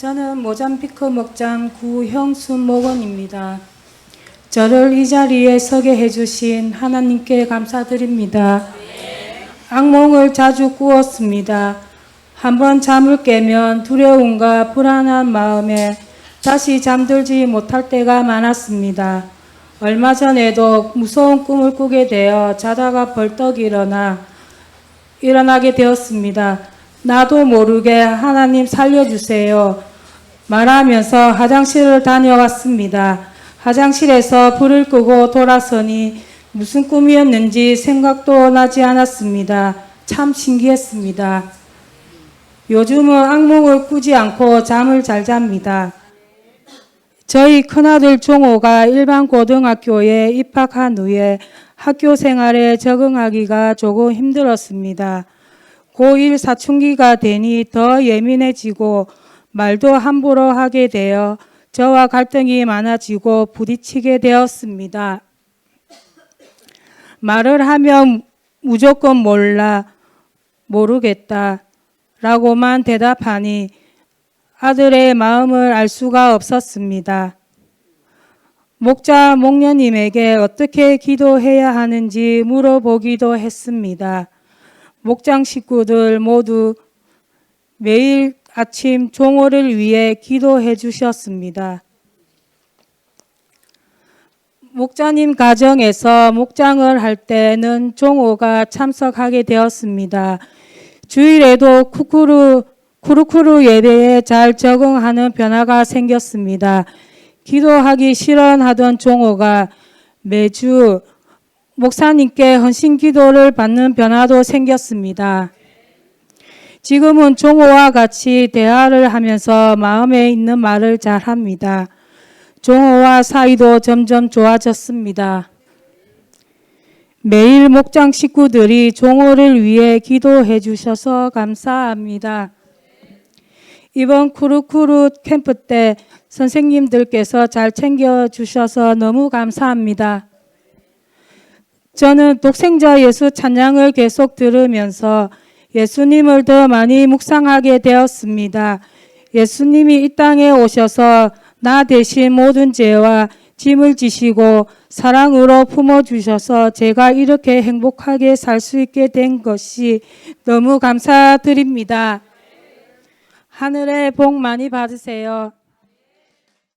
저는 모잠비크 목장 구형순 목원입니다. 저를 이 자리에 서게 해주신 하나님께 감사드립니다. 악몽을 자주 꾸었습니다. 한번 잠을 깨면 두려움과 불안한 마음에 다시 잠들지 못할 때가 많았습니다. 얼마 전에도 무서운 꿈을 꾸게 되어 자다가 벌떡 일어나 일어나게 되었습니다. 나도 모르게 하나님 살려주세요. 말하면서 화장실을 다녀왔습니다. 화장실에서 불을 끄고 돌아서니 무슨 꿈이었는지 생각도 나지 않았습니다. 참 신기했습니다. 요즘은 악몽을 꾸지 않고 잠을 잘 잡니다. 저희 큰아들 종호가 일반 고등학교에 입학한 후에 학교 생활에 적응하기가 조금 힘들었습니다. 고1 사춘기가 되니 더 예민해지고 말도 함부로 하게 되어 저와 갈등이 많아지고 부딪히게 되었습니다. 말을 하면 무조건 몰라, 모르겠다 라고만 대답하니 아들의 마음을 알 수가 없었습니다. 목자 목녀님에게 어떻게 기도해야 하는지 물어보기도 했습니다. 목장 식구들 모두 매일 아침 종호를 위해 기도해 주셨습니다. 목자님 가정에서 목장을 할 때는 종호가 참석하게 되었습니다. 주일에도 쿠쿠루 쿠루쿠루 예배에 잘 적응하는 변화가 생겼습니다. 기도하기 싫어하던 종호가 매주 목사님께 헌신 기도를 받는 변화도 생겼습니다. 지금은 종호와 같이 대화를 하면서 마음에 있는 말을 잘 합니다. 종호와 사이도 점점 좋아졌습니다. 매일 목장 식구들이 종호를 위해 기도해 주셔서 감사합니다. 이번 쿠루쿠루 캠프 때 선생님들께서 잘 챙겨 주셔서 너무 감사합니다. 저는 독생자 예수 찬양을 계속 들으면서 예수님을 더 많이 묵상하게 되었습니다. 예수님이 이 땅에 오셔서 나 대신 모든 죄와 짐을 지시고 사랑으로 품어주셔서 제가 이렇게 행복하게 살 수 있게 된 것이 너무 감사드립니다. 하늘에 복 많이 받으세요.